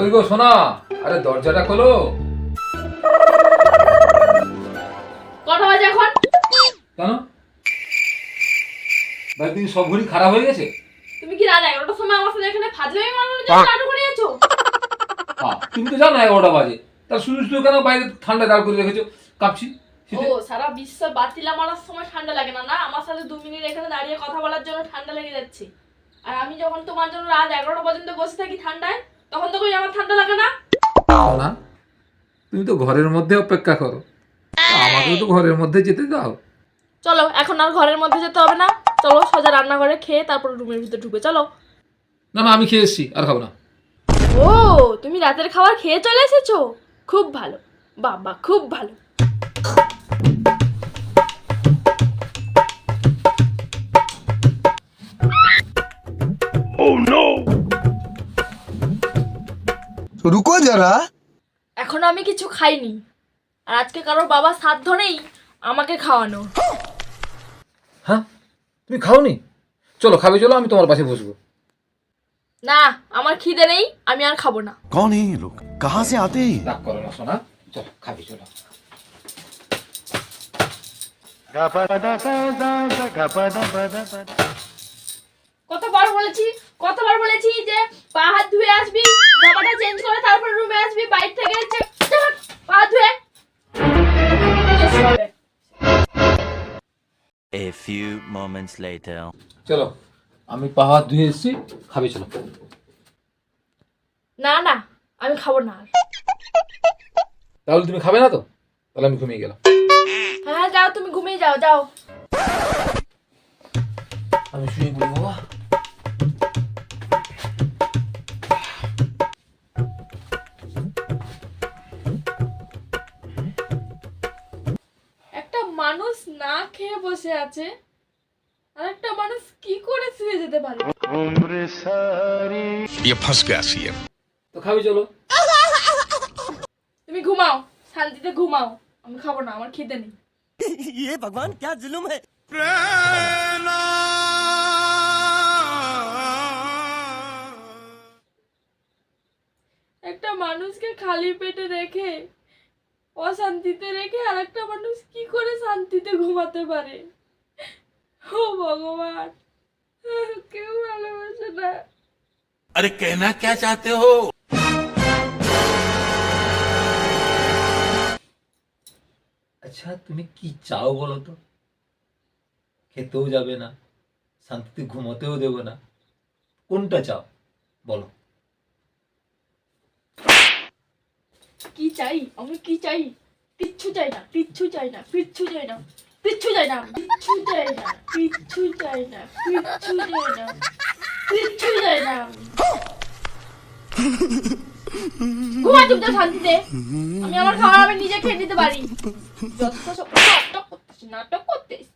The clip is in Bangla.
ওই গো শোনা। আরে দরজাটা খোলো। কটা বাজে এখন? কেন? ভাই তুমি সব ঘড়ি খারাপ হয়ে গেছে? তুমি কি রাত এগারোটার সময় আমার সাথে এখানে ফাজলামি মারানোর জন্য নাটক করে আছো তুমি তো জানো এগারোটা বাজে। তার শুধু শুধু কেন বাইরে ঠান্ডা দাঁড় করে রেখেছো? কাঁপছি ও সারা বিশ্ব বাতিলা মারার সময় ঠান্ডা লাগে না না? আমার সাথে দু মিনিট এখানে দাঁড়িয়ে কথা বলার জন্য ঠান্ডা লেগে যাচ্ছে। আর আমি যখন তোমার জন্য রাত এগারোটা পর্যন্ত বসে থাকি ঠান্ডায় তখন তো কই আমার ঠান্ডা লাগে না? না। তুমি তো ঘরের মধ্যে অপেক্ষা করো। আমাকে তো ঘরের মধ্যে যেতে দাও। চলো এখন আর ঘরের মধ্যে যেতে হবে না। চলো সোজা রান্নাঘরে খেয়ে তারপর রুমের ভিতরে ঢুকে চলো। না না আমি খেয়ে এসেছি আর খাব না। ও তুমি রাতের খাবার খেয়ে চলে এসেছ? খুব ভালো। বাবা খুব ভালো। रुको जरा এখনো আমি কিছু খাইনি আর আজকে কারোর বাবা সাধ্য নেই আমাকে খাওয়ানো হ্যাঁ তুমি খাওনি চলো খাবে চলো আমি তোমার পাশে বসবো না আমার খিদে নেই আমি আর খাবো না कौन है ये लोग कहाँ से आते हैं ये? রাগ করো না শোনা চলো খাবে চলো কতবার বলেছি কতবার বলেছি যে পা হাত ধুয়ে আসবি জামাটা change A few moments later. চলো আমি পাহাড় ধুয়ে এসেছি খাবে চলো। না না আমি খাব না। তাহলে তুমি খাবে না তো? তাহলে আমি ঘুমিয়ে গেলাম। হ্যাঁ যাও তুমি ঘুমিয়ে যাও যাও। আমি শুয়ে পড়ি মানুষ না খেয়ে বসে আছে আর একটা মানুষ কি করে শুয়ে যেতে পারে ये फंस गया सीएम তো খাবে চলো তুমি ঘুমাও শান্তিতে ঘুমাও আমি খাবো না আমার খিদে নেই ये भगवान क्या जुलुम है একটা মানুষকে খালি পেটে রেখে অশান্তিতে রেখে আর একটা মানুষ কি করে শান্তিতে ঘুমাতে পারে? ও ভগবান কেউ ভালোবাসে না। আরে কেনা কে চাতে হো? আচ্ছা তুমি কি চাও বলো তো? খেতেও যাবে না শান্তিতে ঘুমোতেও দেবে না। কোনটা চাও? বলো। কি চাই? আমি কি চাই? কিচ্ছু চাই না, কিচ্ছু চাই না, কিচ্ছু চাই না, কিচ্ছু চাই না, কিচ্ছু চাই না, কিচ্ছু চাই না, কিচ্ছু চাই না, কিচ্ছু চাই না। ঘুমা, চুপচাপ শান্তিতে। আমি আমার খাবার আমি নিজে খেয়ে নিতে পারি। যত নাটক করতেছি নাটক করতেছি